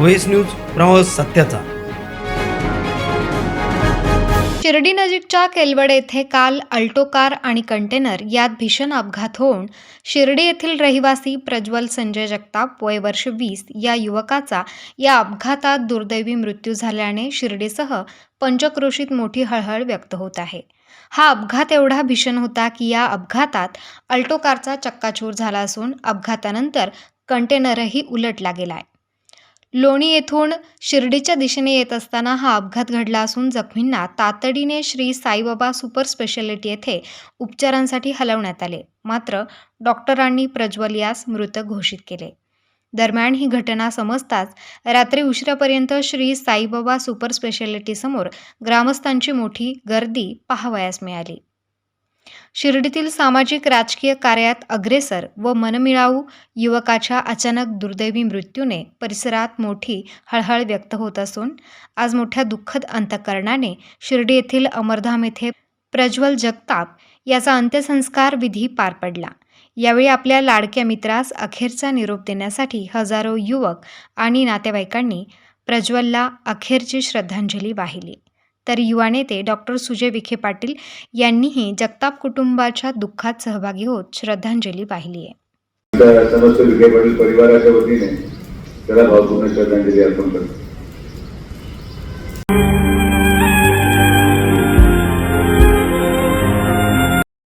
Voice news प्रवास सत्याचा. शिर्डी नजीकच्या केलवड येथे काल अल्टो कार आणि कंटेनर यात भीषण अपघात होऊन शिर्डी येथील रहिवासी प्रज्वल संजय जगताप वय वर्ष वीस या युवकाचा या अपघातात दुर्दैवी मृत्यू झाल्याने शिर्डीसह पंचक्रोशीत मोठी हळहळ व्यक्त होत आहे. हा अपघात एवढा भीषण होता की या अपघातात अल्टो कारचा चक्काचूर झाला असून अपघातानंतर कंटेनरही उलटला गेलाय. लोणी येथून शिर्डीच्या दिशेने येत असताना हा अपघात घडला असून जखमींना तातडीने श्री साईबाबा सुपर स्पेशालिटी येथे उपचारांसाठी हलवण्यात आले. मात्र डॉक्टरांनी प्रज्वल यास मृत घोषित केले. दरम्यान ही घटना समजताच रात्री उशिरापर्यंत श्री साईबाबा सुपर स्पेशालिटीसमोर ग्रामस्थांची मोठी गर्दी पाहावयास मिळाली. शिर्डीतील सामाजिक राजकीय कार्यात अग्रेसर व मनमिळावू युवकाच्या अचानक दुर्दैवी मृत्यूने परिसरात मोठी हळहळ व्यक्त होत असून आज मोठ्या दुःखद अंतकरणाने शिर्डी येथील अमरधाम येथे प्रज्वल जगताप याचा अंत्यसंस्कार विधी पार पडला. यावेळी आपल्या लाडक्या मित्रास अखेरचा निरोप देण्यासाठी हजारो युवक आणि नातेवाईकांनी प्रज्वलला अखेरची श्रद्धांजली वाहिली. तर युवा नेते डॉक्टर सुजय विखे पाटील यांनीही जगताप कुटुंबाच्या दुःखात सहभागी होत श्रद्धांजली वाहिली आहे. समस्त विखे पाटील परिवाराच्या वतीने त्याला भावपूर्ण श्रद्धांजली अर्पण करतो.